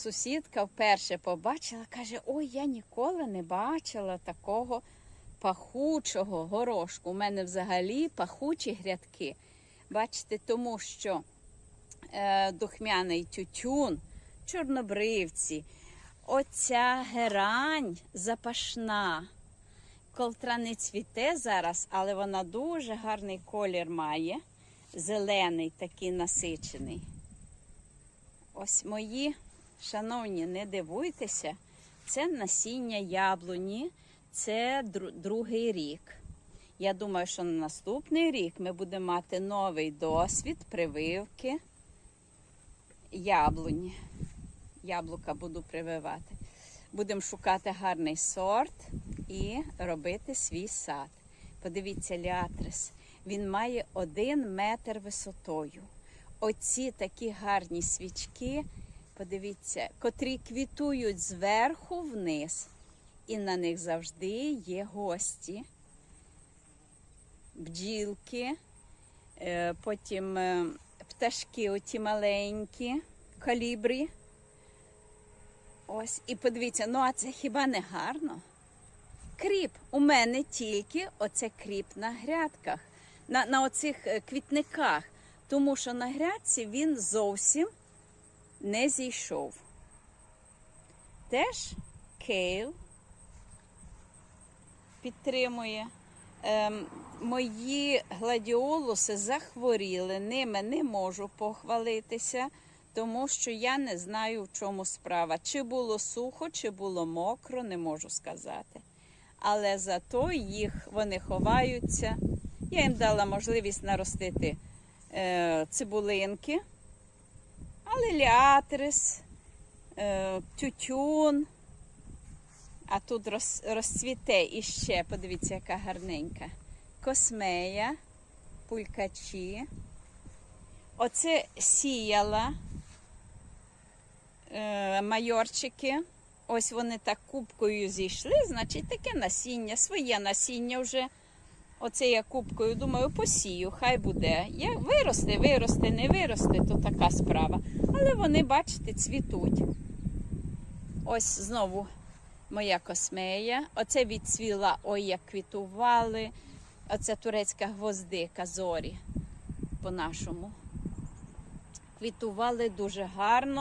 сусідка вперше побачила, каже: Ой, я ніколи не бачила такого пахучого горошку. У мене взагалі пахучі грядки. Бачите, тому що е, духмяний тютюн, чорнобривці, оця герань запашна. Колтра не цвіте зараз, але вона дуже гарний колір має. Зелений, такий насичений. Ось мої, шановні, не дивуйтеся, це насіння яблуні, це другий рік. Я думаю, що на наступний рік ми будемо мати новий досвід прививки яблуні. Яблука буду прививати. Будемо шукати гарний сорт і робити свій сад. Подивіться, ліатрис. Він має один метр висотою. Оці такі гарні свічки, подивіться, котрі квітують зверху вниз. І на них завжди є гості, бджілки, е, потім е, пташки оті маленькі, калібрі. Ось, і подивіться, ну а це хіба не гарно? Кріп. У мене тільки оце кріп на грядках, на, на оцих е, квітниках, тому що на грядці він зовсім не зійшов. Теж кейл підтримує. Ем, мої гладіолуси захворіли, ними не можу похвалитися, тому що я не знаю, в чому справа. Чи було сухо, чи було мокро, не можу сказати. Але зато їх вони ховаються. Я їм дала можливість наростити е, цибулинки, алеліатрис, е, тютюн. А тут роз, розцвіте іще, подивіться, яка гарненька. Космея, пулькачі. Оце сіяла е, майорчики. Ось вони так кубкою зійшли, значить таке насіння, своє насіння вже. Оце я кубкою думаю, посію, хай буде. Я, виросте, виросте, не виросте, то така справа. Але вони, бачите, цвітуть. Ось знову моя космея. Оце відцвіла, ой, як квітували. Оце турецька гвоздика зорі по-нашому. Квітували дуже гарно.